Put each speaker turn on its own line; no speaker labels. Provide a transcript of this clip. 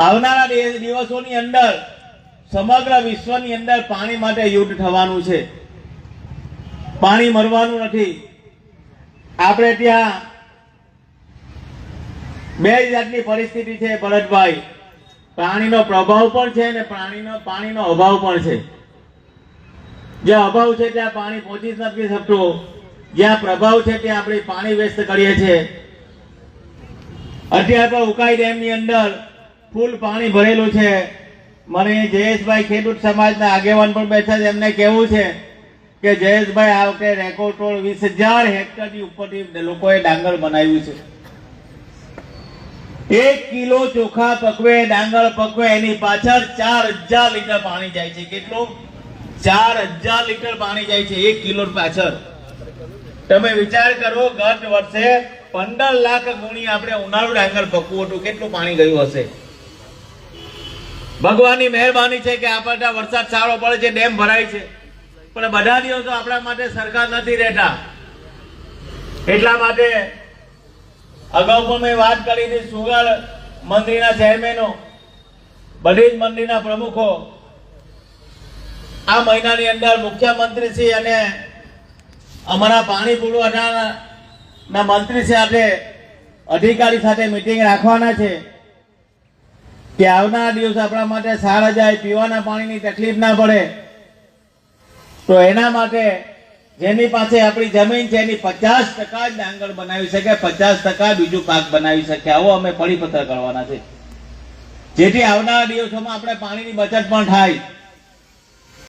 આવનારા દિવસોની અંદર, સમગ્ર વિશ્વની અંદર પાણી માટે યુદ્ધ થવાનું છે. પાણી મરવાનું નથી. આપણે ત્યાં બે જાતની પરિસ્થિતિ છે, ભરતભાઈ. પાણીનો પ્રભાવ પણ છે અને પાણીનો પાણીનો અભાવ પણ છે. જ્યાં અભાવ છે ત્યાં પાણી પહોંચી જ નથી શકતું. જ્યાં પ્રભાવ છે ત્યાં આપણે પાણી વેસ્ટ કરીએ છીએ. અત્યારે પણ ઉકાઈ ડેમની અંદર ફૂલ પાણી ભરેલું છે. મને જયેશભાઈ ખેડૂત સમાજના આગેવાન પણ બેઠા છે. એમને કહેવું છે કે જયેશભાઈ, આ વખતે રેકોર્ડ વીસ હજાર હેક્ટરની ઉપરથી લોકોએ ડાંગર બનાવ્યું છે. એક કિલો ચોખા પકવે, ડાંગર પકવે, એની પાછળ ચાર હજાર લીટર પાણી જાય છે. કેટલું? ચાર હજાર લીટર પાણી જાય છે એક કિલો પાછળ. તમે વિચાર કરો, ગત વર્ષે પંદર લાખ ગુણી આપણે ઉનાળુ ડાંગર પકવું હતું. કેટલું પાણી ગયું હશે? ભગવાનની મહેરબાની છે કે આપણને વરસાદ સારો પડે છે, ડેમ ભરાય છે. પણ બધા દિવસો આપણા માટે સરકાર નથી રહેતા. એટલા માટે અગાઉ પણ મેં વાત કરી હતી સુગર મંદિરના ચેરમેનો, બધી જ મંદિરના પ્રમુખો. આ મહિનાની અંદર મુખ્યમંત્રી શ્રી અને અમારા પાણી પુરવઠાના મંત્રી સાથે અધિકારી સાથે મિટિંગ રાખવાના છે. કે આવનારા દિવસ આપણા માટે સારા જાય, પીવાના પાણીની તકલીફ ના પડે. તો એના માટે જેની પાસે આપણી જમીન છે, એની પચાસ ટકા જ ડાંગર બનાવી શકે, પચાસ ટકા બીજું પાક બનાવી શકે. આવો અમે પરિપત્ર કરવાના છે. જેથી આવનારા દિવસોમાં આપણે પાણીની બચત પણ થાય.